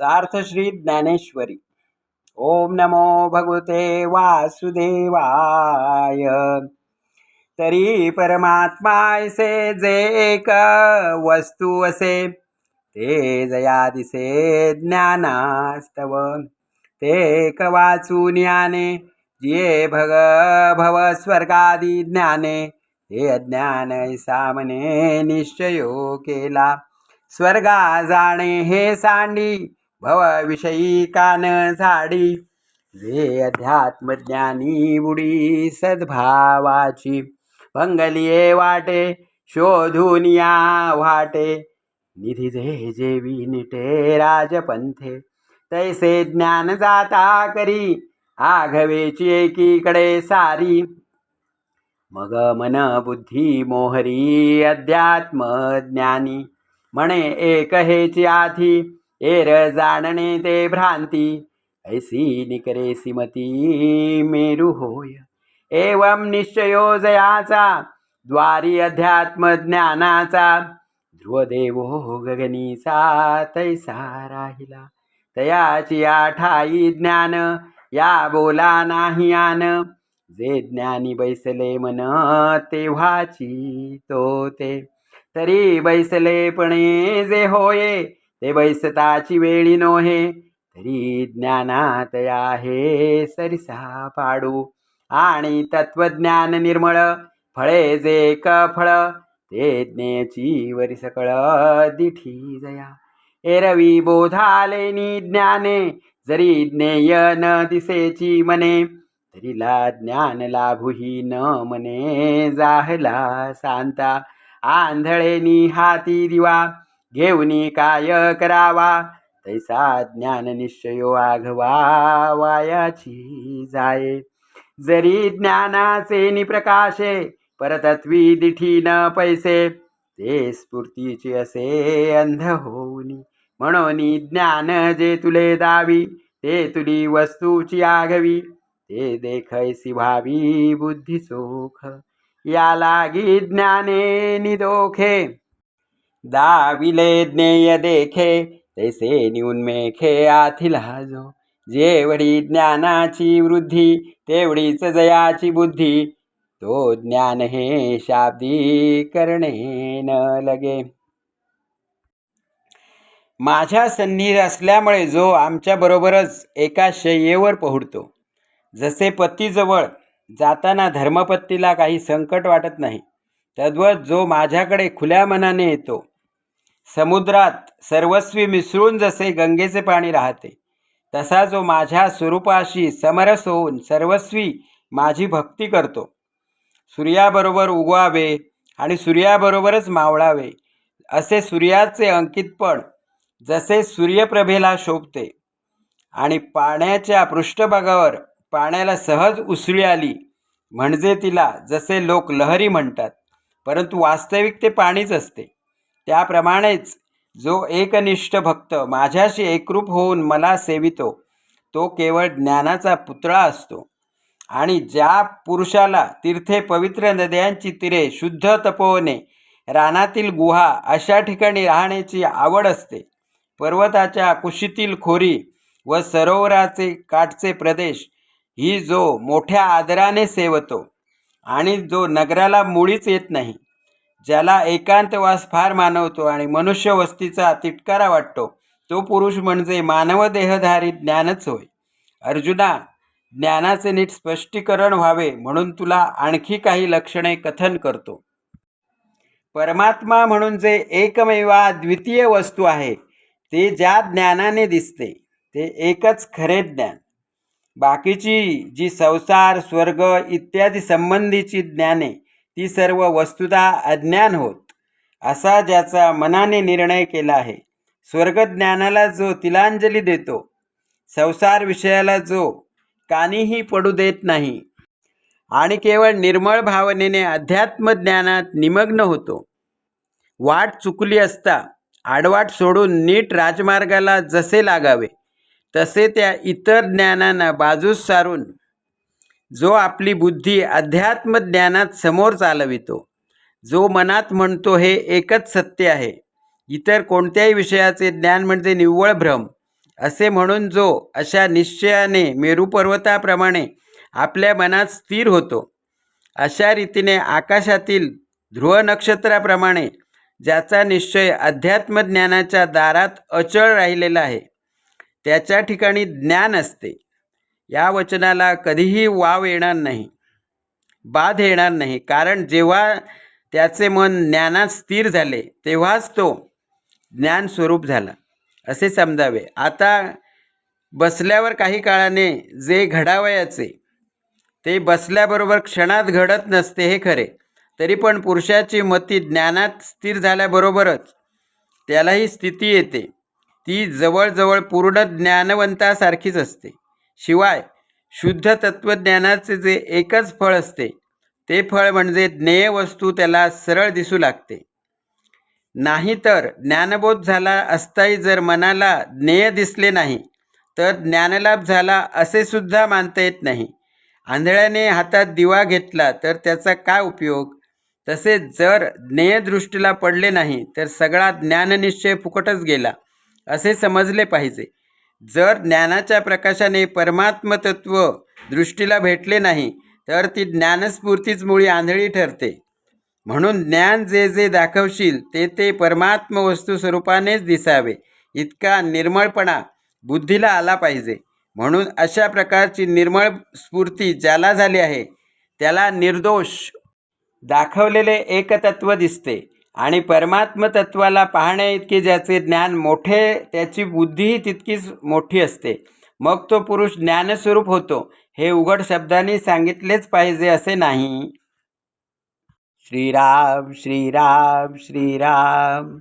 चार्थ श्री ज्ञानेश्वरी ओम नमो भगवते वासुदेवाय। तरी परमात्मायसे जे एक वस्तू असे ते जया दिसे ज्ञानास्तव। ते एक वाचून याने जिये भग भव स्वर्गादी ज्ञाने ते अज्ञान सामने निश्चयो केला। स्वर्गा जाणे हे सांडी भव विषयी कान झाडी जे अध्यात्मज्ञानी बुडी सद्भावाची. भंगलिये वाटे शोधून या वाटे. निधी जे जेवी निटे राजपंथे. तैसे ज्ञान जाता करी आघवेची एकीकडे सारी. मग मन बुद्धी मोहरी अध्यात्म ज्ञानी म्हणे एक हेची आधी एर जाणणे ते भ्रांती. ऐसी निकरे सिमती मेरू होय. एवं निश्चयो जयाचा द्वारी अध्यात्म ज्ञानाचा ध्रुवदेवो गगनीचा तैसा राहिला. तयाची आठाई ज्ञान या बोला नाही आन. जे ज्ञानी बैसले मन तेव्हाची तो ते. तरी बैसलेपणे जे होये ते बैसताची वेळी नोहे तरी ज्ञानात आहे सरिसा पाडू. आणि तत्वज्ञान निर्मळ फळे जे क फळ ते ज्ञेची वरी सकळ दिठी जया. एरवी बोधालेनी ज्ञाने जरी ज्ञेय न दिसेची मने तरीला ज्ञान लाभूही न मने जाहला सांता. आंधळेनी हाती दिवा घेऊनी काय करावा? तैसा ज्ञान निश्चयो आघवा वायाची जाये. जरी ज्ञानाचे निप्रकाशे परतत्वी दिठी न पैसे ते स्फूर्तीचे असे अंध होऊनी. म्हणून ज्ञान जे तुले दावी ते तुली वस्तूची आघवी. ते देखैसी भावी बुद्धी सोख या लागी ज्ञाने निदोखे. दाविले ज्ञेय देखे तैसे निऊन मेखे आथिल हाजो. जेवढी ज्ञानाची वृद्धी तेवढीच जयाची बुद्धी. तो ज्ञान हे शाब्दी करणे न लगे. माझ्या सन्नीत असल्यामुळे जो आमच्याबरोबरच एका शय्येवर पोहडतो. जसे पतीजवळ जाताना धर्मपत्तीला काही संकट वाटत नाही तद्वत जो माझ्याकडे खुल्या मनाने येतो समुद्रात सर्वस्वी मिसळून जसे गंगेचे पाणी राहते तसा जो माझ्या स्वरूपाशी समरस होऊन सर्वस्वी माझी भक्ती करतो. सूर्याबरोबर उगवावे आणि सूर्याबरोबरच मावळावे असे सूर्याचे अंकितपण जसे सूर्यप्रभेला शोभते. आणि पाण्याच्या पृष्ठभागावर पाण्याला सहज उसळी आली म्हणजे तिला जसे लोक लहरी म्हणतात परंतु वास्तविक ते पाणीच असते. त्याप्रमाणेच जो एकनिष्ठ भक्त माझ्याशी एकरूप होऊन मला सेवितो तो केवळ ज्ञानाचा पुतळा असतो. आणि ज्या पुरुषाला तीर्थे पवित्र नद्यांची तीरे शुद्ध तपोवने रानातील गुहा अशा ठिकाणी राहण्याची आवड असते. पर्वताच्या कुशीतील खोरी व सरोवराचे काठचे प्रदेश ही जो मोठ्या आदराने सेवतो आणि जो नगराला मुळीच येत नाही. ज्याला एकांतवास फार मानवतो आणि मनुष्य वस्तीचा तिटकारा वाटतो तो पुरुष म्हणजे मानवदेहधारी ज्ञानच होय. अर्जुना ज्ञानाचे नीट स्पष्टीकरण व्हावे म्हणून तुला आणखी काही लक्षणे कथन करतो. परमात्मा म्हणून जे एकमेवा द्वितीय वस्तू आहे ते ज्या ज्ञानाने दिसते ते एकच खरे ज्ञान. बाकीची जी संसार स्वर्ग इत्यादी संबंधीची ज्ञाने ती सर्व वस्तुदा अज्ञान होत असा ज्याचा मनाने निर्णय केला आहे. स्वर्गज्ञानाला जो तिलांजली देतो संसार विषयाला जो कानीही पडू देत नाही आणि केवळ निर्मळ भावनेने अध्यात्मज्ञानात निमग्न होतो. वाट चुकली असता आडवाट सोडून नीट राजमार्गाला जसे लागावे तसे त्या इतर ज्ञानांना बाजूस सारून जो आपली बुद्धी अध्यात्म ज्ञानात समोर चालवितो जो मनात म्हणतो हे एकच सत्य आहे. इतर कोणत्याही विषयाचे ज्ञान म्हणजे निव्वळ भ्रम असे म्हणून जो अशा निश्चयाने मेरुपर्वताप्रमाणे आपल्या मनात स्थिर होतो अशा रीतीने आकाशातील ध्रुव नक्षत्राप्रमाणे ज्याचा निश्चय अध्यात्मज्ञानाच्या दारात अचळ राहिलेला आहे त्याच्या ठिकाणी ज्ञान असते. या वचनाला कधीही वाव येणार नाही बाध येणार नाही. कारण जेव्हा त्याचे मन ज्ञानात स्थिर झाले तेव्हाच तो ज्ञान स्वरूप झाला. असे समजावे. आता बसल्यावर काही काळाने जे घडावयाचे ते बसल्याबरोबर क्षणात घडत नसते हे खरे. तरी पण पुरुषाची मती ज्ञानात स्थिर झाल्याबरोबरच त्यालाही स्थिती येते. ती जवळजवळ पूर्ण ज्ञानवंतासारखीच असते. शिवाय शुद्ध तत्त्वज्ञानाचे जे एकच फळ असते ते फळ म्हणजे ज्ञेय वस्तू त्याला सरळ दिसू लागते. नाहीतर ज्ञानबोध झाला असताही जर मनाला ज्ञेय दिसले नाही तर ज्ञानलाभ झाला असे सुद्धा मानता येत नाही. आंधळ्याने हातात दिवा घेतला तर त्याचा काय उपयोग? तसेच जर ज्ञेयदृष्टीला पडले नाही तर सगळा ज्ञाननिश्चय फुकटच गेला असे समजले पाहिजे. जर ज्ञानाच्या प्रकाशाने परमात्मतत्व दृष्टीला भेटले नाही तर ती ज्ञानस्फूर्तीच मुळी आंधळी ठरते. म्हणून ज्ञान जे जे दाखवशील ते ते परमात्म वस्तू स्वरूपानेच दिसावे. इतका निर्मळपणा बुद्धीला आला पाहिजे. म्हणून अशा प्रकारची निर्मळ स्फूर्ती ज्याला झाली आहे त्याला निर्दोष दाखवलेले एकतत्व दिसते. आणि परमात्म तत्वाला पाहण्या इतके ज्याचे ज्ञान मोठे त्याची बुद्धीही तितकीच मोठी असते. मग तो पुरुष ज्ञानस्वरूप होतो. हे उघड शब्दांनी सांगितलेच पाहिजे असे नाही. श्रीराम श्रीराम श्रीराम.